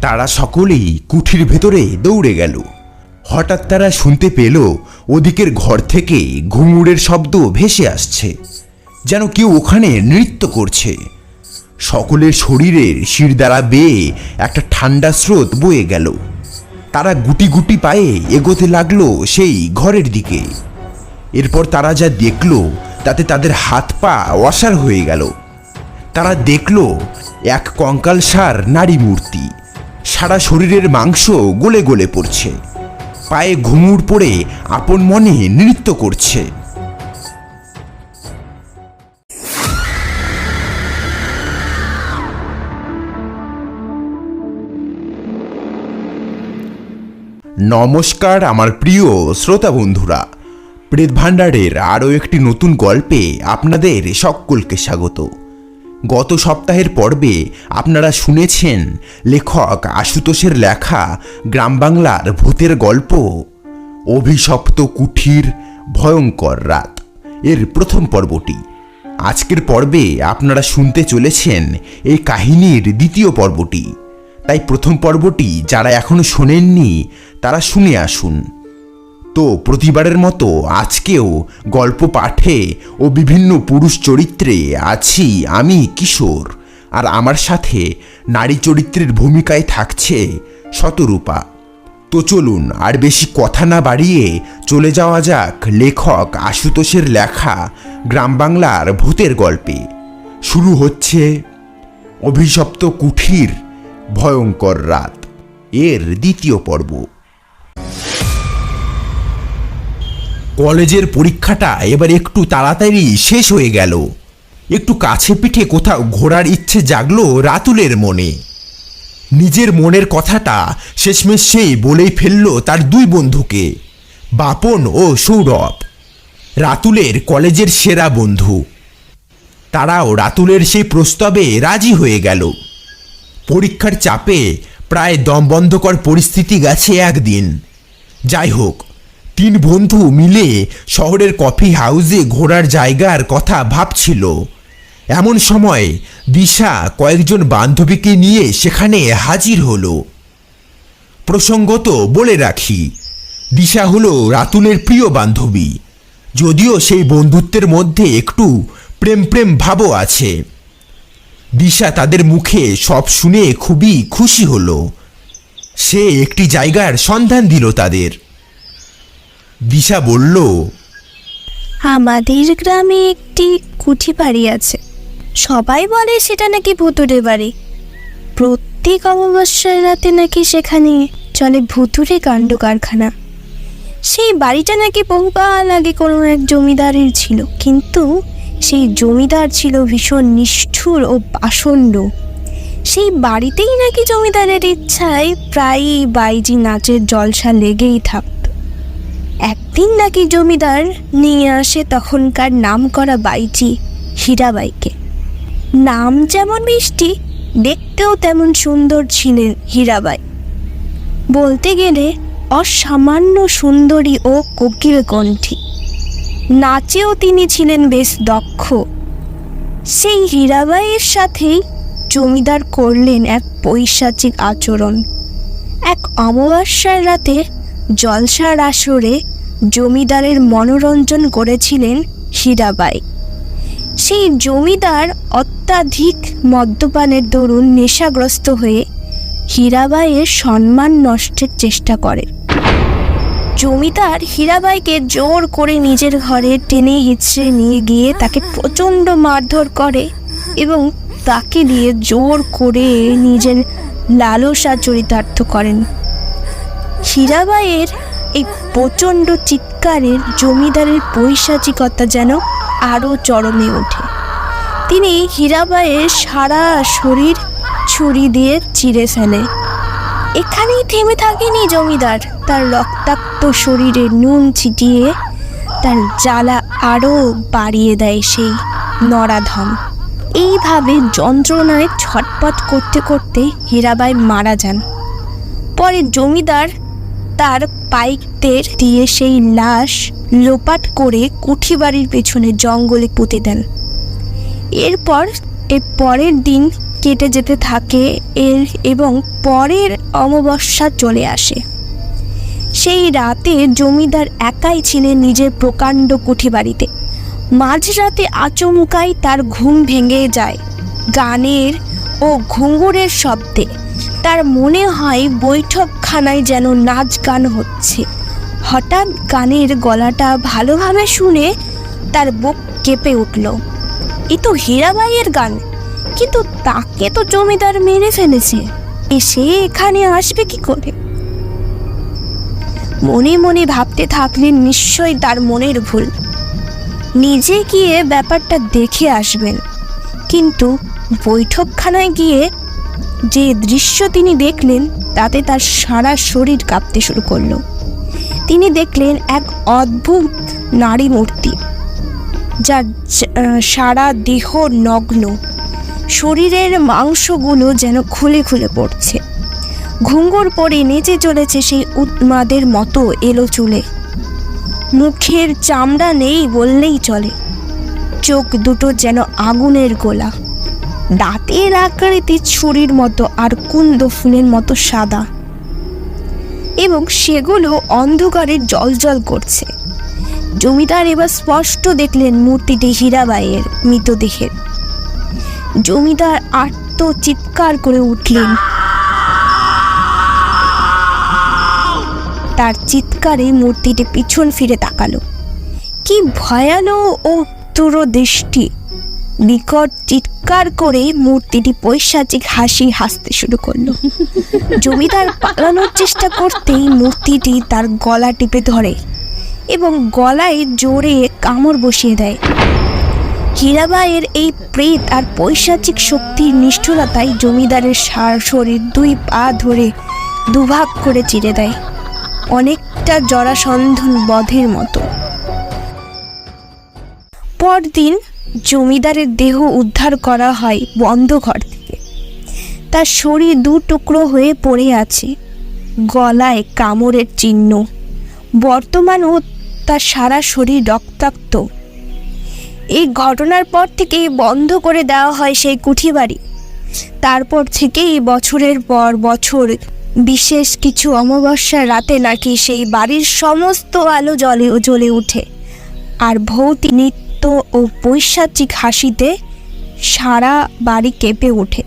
তারা সকলেই কুঠির ভেতরে দৌড়ে গেল। হঠাৎ তারা শুনতে পেল ওদিকের ঘর থেকে ঘুঙুরের শব্দ ভেসে আসছে, যেন কেউ ওখানে নৃত্য করছে। সকলের শরীরের শিরদাঁড়া বেয়ে একটা ঠান্ডা স্রোত বয়ে গেল। তারা গুটি গুটি পায়ে এগোতে লাগল সেই ঘরের দিকে। এরপর তারা যা দেখল, তাতে তাদের হাত পা অসার হয়ে গেল। তারা দেখল এক কঙ্কালসার নারী মূর্তি সারা শরীরের মাংস গলে গলে পড়ছে। পায়ে ঘুঙুর পড়ে আপন মনে নৃত্য করছে। নমস্কার আমার প্রিয় শ্রোতা বন্ধুরা। প্রেত ভাণ্ডারের আরও একটি নতুন গল্পে আপনাদের সকলকে স্বাগত। গত সপ্তাহের পর্বে আপনারা শুনেছেন লেখক আশুতোষের লেখা গ্রাম বাংলার ভূতের গল্প, অভিশপ্ত কুঠির ভয়ঙ্কর রাত। এর প্রথম পর্বটি। আজকের পর্বে আপনারা শুনতে চলেছেন এই কাহিনীর দ্বিতীয় পর্বটি। তাই প্রথম পর্বটি যারা এখনও শোনেননি, তারা শুনে আসুন। তো প্রতিবারের মতো আজকেও গল্প পাঠে ও বিভিন্ন পুরুষ চরিত্রে আছি আমি কিশোর। আর আমার সাথে নারী চরিত্রের ভূমিকায় থাকছে শতরূপা। তো চলুন আর বেশি কথা না বাড়িয়ে চলে যাওয়া যাক লেখক আশুতোষের লেখা গ্রাম বাংলার ভূতের গল্পে। শুরু হচ্ছে অভিশপ্ত কুঠির ভয়ঙ্কর রাত। এর দ্বিতীয় পর্ব। কলেজের পরীক্ষাটা এবার একটু তাড়াতাড়ি শেষ হয়ে গেল। একটু কাছে পিঠে কোথাও ঘোরার ইচ্ছে জাগলো রাতুলের মনে। নিজের মনের কথাটা শেষমেশ সেই বলেই ফেলল তার দুই বন্ধুকে, বাপন ও সৌরভ। রাতুলের কলেজের সেরা বন্ধু। তারাও রাতুলের সেই প্রস্তাবে রাজি হয়ে গেল। পরীক্ষার চাপে প্রায় দম বন্ধকর পরিস্থিতি গেছে একদিন। যাই হোক তিন বন্ধু মিলে শহরের কফি হাউসে ঘোরার জায়গার কথা ভাবছিল। এমন সময় দিশা কয়েকজন বান্ধবীকে নিয়ে সেখানে হাজির হলো। প্রসঙ্গত বলে রাখি, দিশা হলো রাতুলের প্রিয় বান্ধবী, যদিও সেই বন্ধুত্বের মধ্যে একটু প্রেম প্রেম ভাবও আছে। দিশা তাদের মুখে সব শুনে খুবই খুশি হলো। সে একটি জায়গার সন্ধান দিল তাদের। দিশা বলল, আমাদের গ্রামে একটি কুঠি বাড়ি আছে। সবাই বলে সেটা নাকি ভুতুরে বাড়ি। প্রত্যেক অমাবস্যার রাতে নাকি সেখানে চলে ভুতুরে কাণ্ড কারখানা সেই বাড়িটা নাকি বহুকাল আগে কোনো এক জমিদারের ছিল, কিন্তু সেই জমিদার ছিল ভীষণ নিষ্ঠুর ও পাষণ্ড। সেই বাড়িতেই নাকি জমিদারের ইচ্ছায় প্রায়ই বাইজি নাচের জলসা লেগেই থাকত। একদিন নাকি জমিদার নিয়ে আসে তখনকার নাম করা বাইজি হীরাবাইকে। নাম যেমন মিষ্টি, দেখতেও তেমন সুন্দর ছিলেন হীরাবাই। বলতে গেলে অসামান্য সুন্দরী ও কোকিল কণ্ঠী। নাচেও তিনি ছিলেন বেশ দক্ষ। সেই হীরাবাইয়ের সাথেই জমিদার করলেন এক পৈশাচিক আচরণ। এক অমাবস্যার রাতে জলসার আসরে জমিদারের মনোরঞ্জন করেছিলেন হীরাবাই। সেই জমিদার অত্যাধিক মদ্যপানের দরুন নেশাগ্রস্ত হয়ে হীরাবাইয়ের সম্মান নষ্টের চেষ্টা করে। জমিদার হীরাবাইকে জোর করে নিজের ঘরে টেনে হিচড়ে নিয়ে গিয়ে তাকে প্রচণ্ড মারধর করে এবং তাকে দিয়ে জোর করে নিজের লালসা চরিতার্থ করেন। হীরাবাইয়ের এই প্রচণ্ড চিৎকারের জমিদারের পৈশাচিকতা যেন আরও চরমে ওঠে। তিনি হীরাবাইয়ের সারা শরীর ছুরি দিয়ে চিরে ফেলে। এখানেই থেমে থাকেনি জমিদার। তার রক্তাক্ত শরীরে নুন ছিটিয়ে তার জ্বালা আরও বাড়িয়ে দেয় সেই নরাধম। এইভাবে যন্ত্রণায় ছটপট করতে করতে হীরাবাই মারা যান। পরে জমিদার তার পাইকদের দিয়ে সেই লাশ লোপাট করে কুঠি বাড়ির পেছনে জঙ্গলে পুঁতে দেন। এরপর এর পরের দিন কেটে যেতে থাকে এর এবং পরের অমাবস্যা চলে আসে। সেই রাতে জমিদার একাই ছিলেন নিজের প্রকাণ্ড কুঠি বাড়িতে মাঝরাতে আচমকাই তার ঘুম ভেঙে যায় গানের ও ঘুঙুরের শব্দে। তার মনে হয় বৈঠকখানায় যেন নাচ গান হচ্ছে। হঠাৎ গানের গলাটা ভালোভাবে শুনে তার বুক কেঁপে উঠল। এ তো হীরাবাইয়ের গান, কিন্তু তাকে তো জমিদার মেরে ফেলেছে। এ সে এখানে আসবে কি করে? মনে মনে ভাবতে থাকলেন নিশ্চয়ই তার মনের ভুল। নিজে গিয়ে ব্যাপারটা দেখে আসবেন। কিন্তু বৈঠকখানায় গিয়ে যে দৃশ্য তিনি দেখলেন, তাতে তার সারা শরীর কাঁপতে শুরু করল। তিনি দেখলেন এক অদ্ভুত নারী মূর্তি, যার সারা দেহ নগ্ন। শরীরের মাংসগুলো যেন খুলে খুলে পড়ছে। ঘুঙ্গুর পরে নেচে চলেছে সেই উন্মাদের মতো এলো চুলে। মুখের চামড়া নেই বললেই চলে। চোখ দুটো যেন আগুনের গোলা। দাঁতের আকৃতি ছুরির মতো আর কুন্দ ফুলের মতো সাদা। এবং সেগুলো অন্ধকারে জলজল করছে। জমিদার এবার স্পষ্ট দেখলেন মূর্তিটি হীরাবাইয়ের মৃতদেহের। জমিদার আর্ত চিৎকার করে উঠলেন। তার চিৎকারে মূর্তিটি পিছন ফিরে তাকালো। কি ভয়ালো ও দৃষ্টি বিকট চিৎকার করে মূর্তিটি পৈশাচিক হাসি হাসতে শুরু করল। জমিদার পালানোর চেষ্টা করতেই মূর্তিটি তার গলা টিপে ধরে এবং গলায় জোরে কামড় বসিয়ে দেয়। হীরাবাইয়ের এই প্রেত আর পৈশাচিক শক্তির নিষ্ঠুরতায় জমিদারের সার শরীর দুই পা ধরে দুভাগ করে চিরে দেয়। অনেকটা জরাসন্ধন বধের মতো। পরদিন জমিদারের দেহ উদ্ধার করা হয় বন্ধ ঘর থেকে। তার শরীর দু টুকরো হয়ে পড়ে আছে। গলায় কামড়ের চিহ্ন। বর্তমানও তার সারা শরীর রক্তাক্ত। এই ঘটনার পর থেকেই বন্ধ করে দেওয়া হয় সেই কুঠি বাড়ি। তারপর থেকেই বছরের পর বছর বিশেষ কিছু অমাবস্যার রাতে নাকি সেই বাড়ির সমস্ত আলো জলে জ্বলে ওঠে। আর ভৌতিক নৃত্য ও পৈশাচিক হাসিতে সারা বাড়ি কেঁপে ওঠে।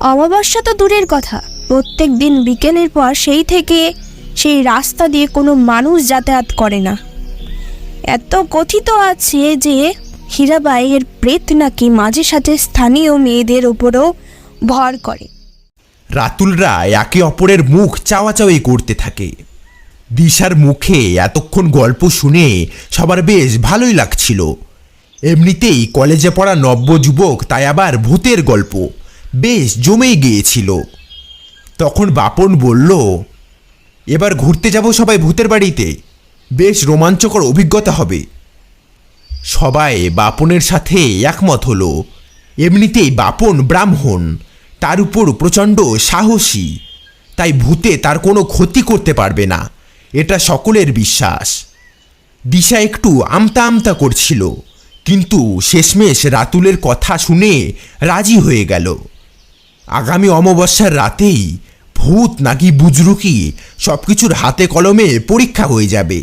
অমাবস্যা তো দূরের কথা। প্রত্যেক দিন বিকেলের পর সেই থেকে সেই রাস্তা দিয়ে কোনো মানুষ যাতায়াত করে না। এত কথিত আছে যে হীরাবাইয়ের প্রেত নাকি মাঝে সাঝে স্থানীয় মেয়েদের ওপরও ভর করে। রাতুলরা একে অপরের মুখ চাওয়াচাওয়ি করতে থাকে। দিশার মুখে এতক্ষণ গল্প শুনে সবার বেশ ভালোই লাগছিল। এমনিতেই কলেজে পড়া নব্য যুবক তাই আবার ভূতের গল্প, বেশ জমেই গিয়েছিল। তখন বাপন বলল, এবার ঘুরতে যাব সবাই ভূতের বাড়িতে, বেশ রোমাঞ্চকর অভিজ্ঞতা হবে। সবাই বাপনের সাথে একমত হলো। এমনিতেই বাপন ব্রাহ্মণ, তার উপর প্রচণ্ড সাহসী, তাই ভূতে তার কোনো ক্ষতি করতে পারবে না। এটা সকলের বিশ্বাস। দিশা একটু আমতা আমতা করছিল, কিন্তু শেষমেশ রাতুলের কথা শুনে রাজি হয়ে গেল। আগামী অমাবস্যার রাতেই ভূত নাকি বুজরুকি সব কিছুর হাতে কলমে পরীক্ষা হয়ে যাবে।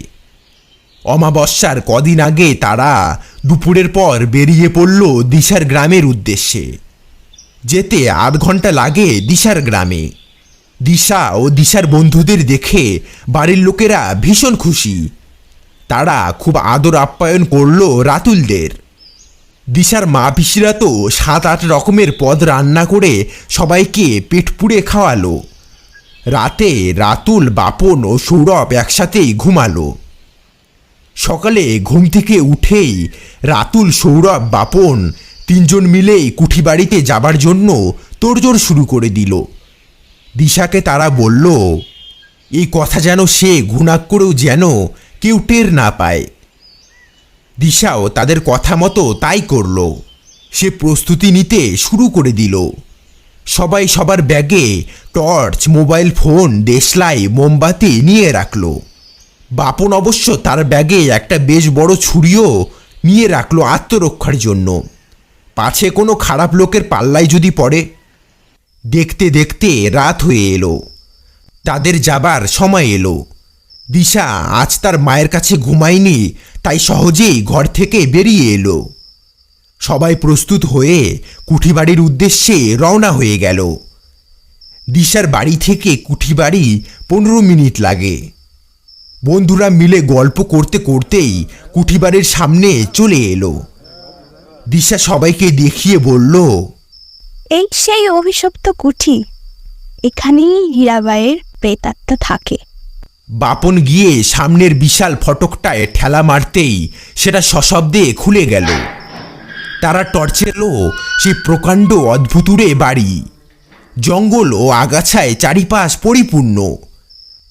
অমাবস্যার কদিন আগে তারা দুপুরের পর বেরিয়ে পড়ল দিশার গ্রামের উদ্দেশ্যে। যেতে আধ ঘণ্টা লাগে দিশার গ্রামে। দিশা ও দিশার বন্ধুদের দেখে বাড়ির লোকেরা ভীষণ খুশি। তারা খুব আদর আপ্যায়ন করল রাতুলদের। দিশার মা পিসিরা তো সাত আট রকমের পদ রান্না করে সবাইকে পেট পুড়ে খাওয়ালো। রাতে রাতুল, বাপন ও সৌরভ একসাথেই ঘুমালো। সকালে ঘুম থেকে উঠেই রাতুল, সৌরভ, বাপন তিনজন মিলেই কুঠি বাড়িতে যাবার জন্য তোড়জোড় শুরু করে দিল। দিশাকে তারা বলল, এই কথা যেন সে ঘুণাক করেও যেন কেউ টের না পায়। দিশাও তাদের কথা মতো তাই করল। সে প্রস্তুতি নিতে শুরু করে দিল। সবাই সবার ব্যাগে টর্চ, মোবাইল ফোন, দেশলাই, মোমবাতি নিয়ে রাখল। বাপন অবশ্য তার ব্যাগে একটা বেশ বড় ছুরিও নিয়ে রাখল আত্মরক্ষার জন্য। পাছে কোনো খারাপ লোকের পাল্লায় যদি পড়ে দেখতে দেখতে রাত হয়ে এলো। তাদের যাবার সময় এলো। দিশা আজ তার মায়ের কাছে ঘুমায়নি, তাই সহজেই ঘর থেকে বেরিয়ে এলো। সবাই প্রস্তুত হয়ে কুঠিবাড়ির উদ্দেশ্যে রওনা হয়ে গেল। দিশার বাড়ি থেকে কুঠিবাড়ি পনেরো মিনিট লাগে। বন্ধুরা মিলে গল্প করতে করতেই কুঠিবাড়ির সামনে চলে এলো। দিশা সবাইকে দেখিয়ে বলল এই সেই অভিশপ্ত কুঠি। এখানেই হীরাবাইয়ের প্রেতাত্মা থাকে। বাপন গিয়ে সামনের বিশাল ফটকটায় ঠেলা মারতেই সেটা সশব্দে খুলে গেল। তারা টর্চের এলো সেই প্রকাণ্ড অদ্ভুতুরে বাড়ি। জঙ্গল ও আগাছায় চারিপাশ পরিপূর্ণ।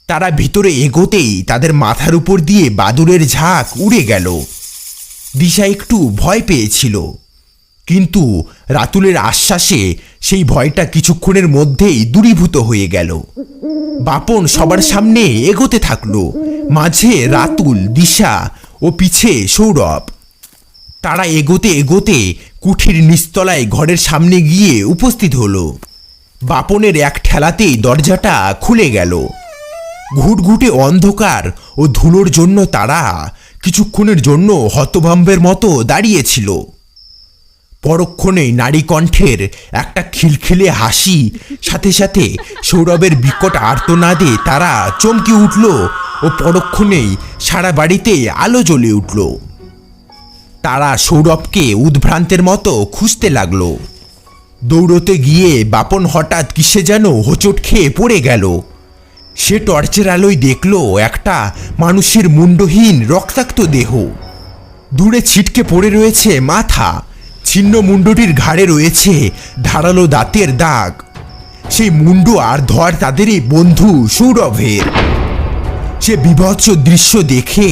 তারা ভিতরে এগোতেই তাদের মাথার উপর দিয়ে বাদুরের ঝাঁক উড়ে গেল। দিশা একটু ভয় পেয়েছিল। কিন্তু রাতুলের আশ্বাসে সেই ভয়টা কিছুক্ষণের মধ্যেই দূরীভূত হয়ে গেল। বাপন সবার সামনে এগোতে থাকল। মাঝে রাতুল, দিশা ও পিছে সৌরভ। তারা এগোতে এগোতে কুঠির নিস্তলায় ঘরের সামনে গিয়ে উপস্থিত হলো। বাপনের এক ঠেলাতেই দরজাটা খুলে গেল। ঘুটঘুটে অন্ধকার ও ধুলোর জন্য তারা কিছুক্ষণের জন্য হতভম্বের মতো দাঁড়িয়েছিল পরক্ষণেই নারী কণ্ঠের একটা খিলখিলে হাসি, সাথে সাথে সৌরভের বিকট আর্তনাদে তারা চমকে উঠল ও পরক্ষণেই সারা বাড়িতে আলো জ্বলে উঠল। তারা সৌরভকে উদ্ভ্রান্তের মতো খুঁজতে লাগল। দৌড়তে গিয়ে বাপন হঠাৎ কিসে যেন হোঁচট খেয়ে পড়ে গেল। সে টর্চের আলোয় দেখল একটা মানুষের মুন্ডহীন রক্তাক্ত দেহ। দূরে ছিটকে পড়ে রয়েছে মাথা। ছিন্ন মুন্ডটির ঘাড়ে রয়েছে ধারালো দাঁতের দাগ। সেই মুন্ডু আর ধর তাদেরই বন্ধু সৌরভের। সে বিভৎস দৃশ্য দেখে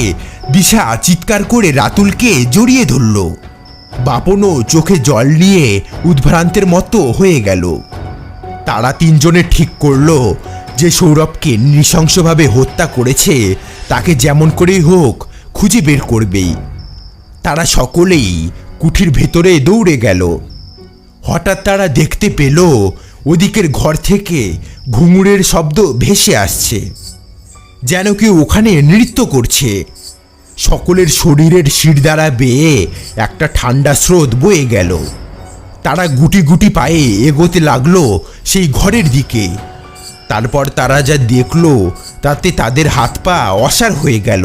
দিশা চিৎকার করে রাতুলকে জড়িয়ে ধরল। বাপনও চোখে জল নিয়ে উদ্ভ্রান্তের মতো হয়ে গেল। তারা তিনজনে ঠিক করল যে সৌরভকে নৃশংসভাবে হত্যা করেছে, তাকে যেমন করেই হোক খুঁজে বের করবেই। তারা সকলেই কুঠির ভেতরে দৌড়ে গেল। হঠাৎ তারা দেখতে পেল, ওদিকের ঘর থেকে ঘুঙুরের শব্দ ভেসে আসছে, যেন কেউ ওখানে নৃত্য করছে। সকলের শরীরের শির দ্বারা বেয়ে একটা ঠান্ডা স্রোত বয়ে গেল। তারা গুটি গুটি পায়ে এগোতে লাগল সেই ঘরের দিকে। তারপর তারা যা দেখল, তাতে তাদের হাত পা অসার হয়ে গেল।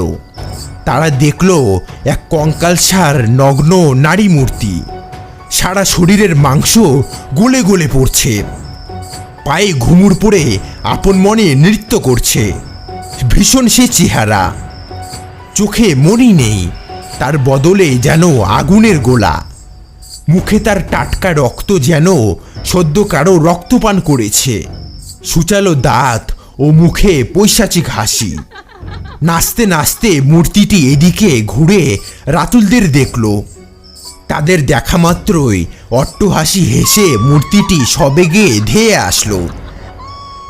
তারা দেখল এক কঙ্কালসার নগ্ন নারী মূর্তি। সারা শরীরের মাংস গলে গলে পড়ছে। পায়ে ঘুমুর পড়ে আপন মনে নৃত্য করছে। ভীষণ সে চেহারা। চোখে মনি নেই, তার বদলে যেন আগুনের গোলা। মুখে তার টাটকা রক্ত যেন সদ্য কারও রক্তপান করেছে। সুচালো দাঁত ও মুখে পৈশাচিক হাসি। নাচতে নাচতে মূর্তিটি এদিকে ঘুরে রাতুলদের দেখল। তাদের দেখা মাত্রই অট্টহাসি হেসে মূর্তিটি সবেগে ধেয়ে আসলো।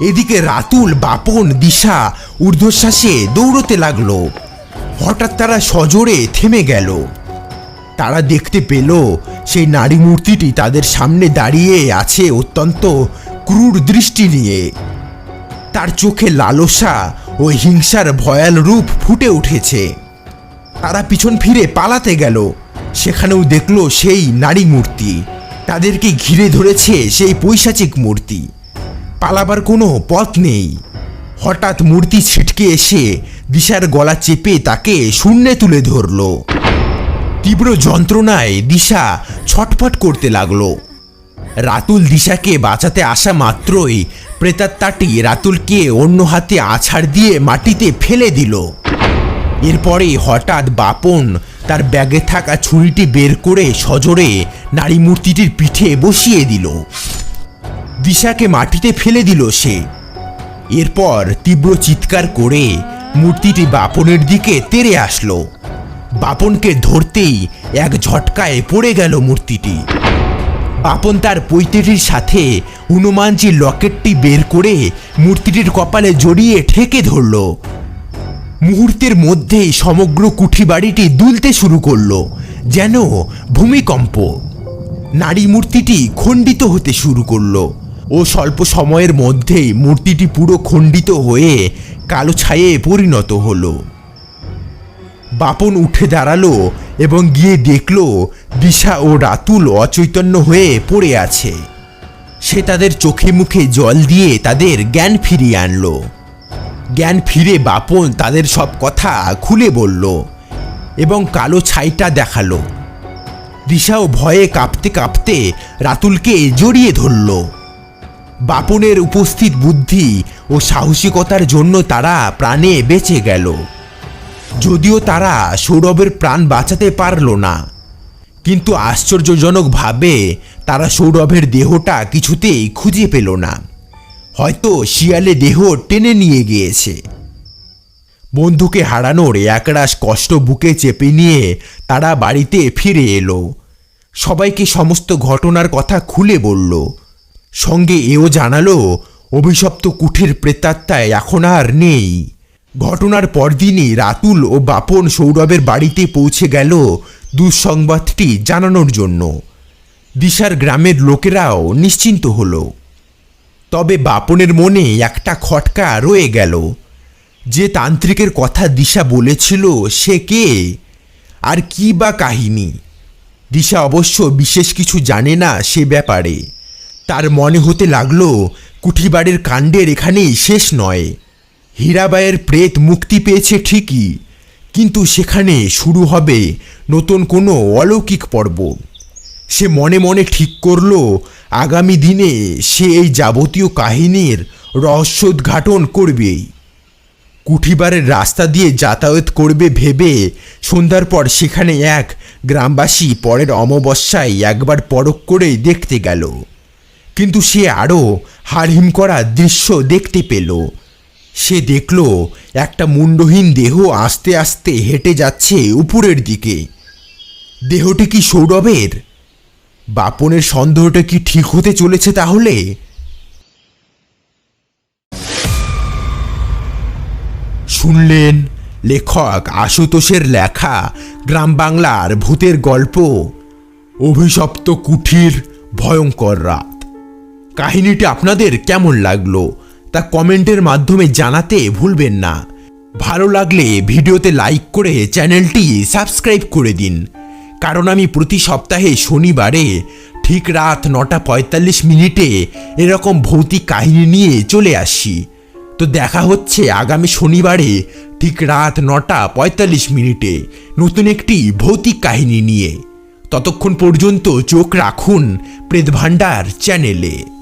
এদিকে রাতুল বাপন দিশা ঊর্ধ্বশ্বাসে দৌড়তে লাগল। হঠাৎ তারা সজোরে থেমে গেল। তারা দেখতে পেল সেই নারী মূর্তিটি তাদের সামনে দাঁড়িয়ে আছে অত্যন্ত ক্রূর দৃষ্টি নিয়ে। তার চোখে লালসা ও হিংসার ভয়াল রূপ ফুটে উঠেছে। তারা পিছন ফিরে পালাতে গেল। সেখানেও দেখল সেই নারী মূর্তি। তাদেরকে ঘিরে ধরেছে সেই পৈশাচিক মূর্তি। পালাবার কোনো পথ নেই। হঠাৎ মূর্তি ছিটকে এসে দিশার গলা চেপে তাকে শূন্যে তুলে ধরলো। তীব্র যন্ত্রণায় দিশা ছটফট করতে লাগল। রাতুল দিশাকে বাঁচাতে আসা মাত্রই প্রেতাত্মাটি রাতুলকে অন্য হাতে আছাড় দিয়ে মাটিতে ফেলে দিল। এরপরে হঠাৎ বাপন তার ব্যাগে থাকা ছুরিটি বের করে সজোরে নারী মূর্তিটির পিঠে বসিয়ে দিল। দিশাকে মাটিতে ফেলে দিল সে। এরপর তীব্র চিৎকার করে মূর্তিটি বাপনের দিকে তেড়ে আসলো। বাপনকে ধরতেই এক ঝটকায় পড়ে গেল মূর্তিটি। বাপন তার পৈতেটির সাথে হনুমানজির লকেটটি বের করে মূর্তিটির কপালে জড়িয়ে ঠেকে ধরল। মুহূর্তের মধ্যেই সমগ্র কুঠি বাড়িটি দুলতে শুরু করল, যেন ভূমিকম্প। নারী মূর্তিটি খণ্ডিত হতে শুরু করল ও স্বল্প সময়ের মধ্যেই মূর্তিটি পুরো খণ্ডিত হয়ে কালো ছায়ে পরিণত হলো। বাপন উঠে দাঁড়াল এবং গিয়ে দেখল দিশা ও রাতুল অচৈতন্য হয়ে পড়ে আছে। সে তাদের চোখে মুখে জল দিয়ে তাদের জ্ঞান ফিরিয়ে আনলো। জ্ঞান ফিরে বাপন তাদের সব কথা খুলে বলল এবং কালো ছাইটা দেখাল। দিশাও ভয়ে কাঁপতে কাঁপতে রাতুলকে জড়িয়ে ধরল। বাপনের উপস্থিত বুদ্ধি ও সাহসিকতার জন্য তারা প্রাণে বেঁচে গেল। যদিও তারা সৌরভের প্রাণ বাঁচাতে পারল না। কিন্তু আশ্চর্যজনকভাবে তারা সৌরভের দেহটা কিছুতেই খুঁজে পেল না। হয়তো শিয়ালে দেহ টেনে নিয়ে গিয়েছে। বন্ধুকে হারানোর একরাশ কষ্ট বুকে চেপে নিয়ে তারা বাড়িতে ফিরে এলো। সবাইকে সমস্ত ঘটনার কথা খুলে বলল। সঙ্গে এও জানালো, অভিশপ্ত কুঠির প্রেতাত্মায় এখন আর নেই। ঘটনার পরদিনই রাতুল ও বাপন সৌরভের বাড়িতে পৌঁছে গেল দুঃসংবাদটি জানানোর জন্য। দিশার গ্রামের লোকেরাও নিশ্চিন্ত হলো। তবে বাপনের মনে একটা খটকা রয়ে গেল। যে তান্ত্রিকের কথা দিশা বলেছিল সে কে? আর কি বা কাহিনী? দিশা অবশ্য বিশেষ কিছু জানে না সে ব্যাপারে। তার মনে হতে লাগল, কুঠিবাড়ির কাণ্ডের এখানেই শেষ নয়। হীরাবাইয়ের প্রেত মুক্তি পেয়েছে ঠিকই, কিন্তু সেখানে শুরু হবে নতুন কোনো অলৌকিক পর্ব। সে মনে মনে ঠিক করল, আগামী দিনে সে এই যাবতীয় কাহিনীর রহস্যোদ্ঘাটন করবেই। কুঠিবারের রাস্তা দিয়ে যাতায়াত করবে ভেবে সন্ধ্যার পর সেখানে এক গ্রামবাসী পরের অমাবস্যায় একবার পরখ করে দেখতে গেল। কিন্তু সে আরও হাড়হিম করা দৃশ্য দেখতে পেল। সে দেখল একটা মুন্ডহীন দেহ আস্তে আস্তে হেঁটে যাচ্ছে উপরের দিকে। দেহটি কি সৌরভের? বাপনের সন্দেহটা কি ঠিক হতে চলেছে তাহলে? শুনলেন লেখক আশুতোষের লেখা গ্রাম বাংলার ভূতের গল্প, অভিশপ্ত কুঠির ভয়ঙ্কর রাত। কাহিনীটি আপনাদের কেমন লাগল? তা কমেন্টের মাধ্যমে জানাতে ভুলবেন না। ভালো লাগলে ভিডিওতে লাইক করে চ্যানেলটি সাবস্ক্রাইব করে দিন। কারণ আমি প্রতি সপ্তাহে শনিবারে ঠিক রাত নটা পঁয়তাল্লিশ মিনিটে এরকম ভৌতিক কাহিনী নিয়ে চলে আসি। তো দেখা হচ্ছে আগামী শনিবারে ঠিক রাত নটা পঁয়তাল্লিশ মিনিটে নতুন একটি ভৌতিক কাহিনী নিয়ে। ততক্ষণ পর্যন্ত চোখ রাখুন প্রেত ভাণ্ডার চ্যানেলে।